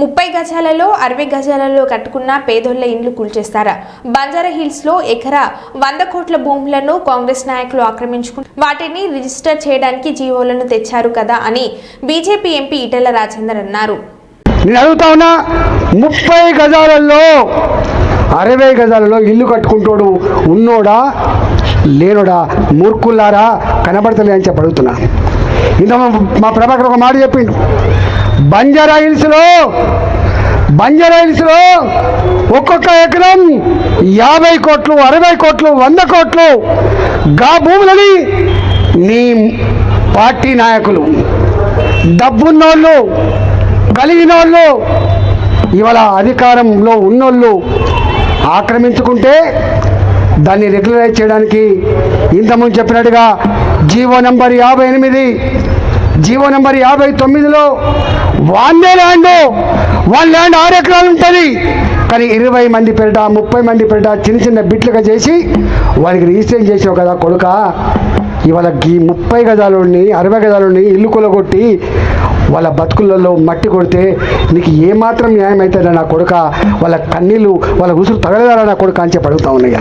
ముప్పై గజాలలో అరవై గజాలలో కట్టుకున్న పేదోళ్ళ ఇండ్లు కూల్చేస్తారా? బంజారా హిల్స్లో ఎకరా వంద కోట్ల భూములను కాంగ్రెస్ నాయకులు ఆక్రమించుకుని వాటిని రిజిస్టర్ చేయడానికి జీవోలను తెచ్చారు కదా అని బీజేపీ ఎంపీ ఈటెల రాజేందర్ అన్నారు. నేను అడుగుతా ఉన్నా ముప్పై గజాలలో అరవై గజాలలో ఇల్లు కట్టుకుంటాడు ఉన్నోడా లేనోడా మూర్ఖుల్లారా కనబడతలే అని చెప్పి అడుగుతున్నా. ఇంత మా ప్రభాకర్ ఒక మాట చెప్పిండు. బంజారా హిల్స్లో బంజారా హిల్స్లో ఒక్కొక్క ఎకరం యాభై కోట్లు అరవై కోట్లు వంద కోట్లు గా భూములని నీ పార్టీ నాయకులు డబ్బున్నోళ్ళు కలిగిన వాళ్ళు ఇవాళ అధికారంలో ఉన్నోళ్ళు ఆక్రమించుకుంటే దాన్ని రెగ్యులరైజ్ చేయడానికి ఇంతకుముందు చెప్పినట్టుగా జీవో నంబర్ యాభై ఎనిమిది జీవో నెంబర్ యాభై తొమ్మిదిలో వాన్నే ల్యాండ్ వన్ ల్యాండ్ ఆరు ఎకరాలు ఉంటుంది. కానీ ఇరవై మంది పెరట ముప్పై మంది పెరట చిన్న చిన్న బిట్లుగా చేసి వాళ్ళకి రిజిస్ట్రేషన్ చేసావు కదా కొడుక. ఇవాళ గీ ముప్పై గజాలని అరవై గజాలని ఇల్లు కొలగొట్టి వాళ్ళ బతుకులలో మట్టి కొడితే నీకు ఏమాత్రం న్యాయం అవుతుందా నా కొడుక? వాళ్ళ కన్నీళ్ళు వాళ్ళ ఉసురు తగలదారా నా కొడుక అని చెప్పి అడుగుతా ఉన్నాయి?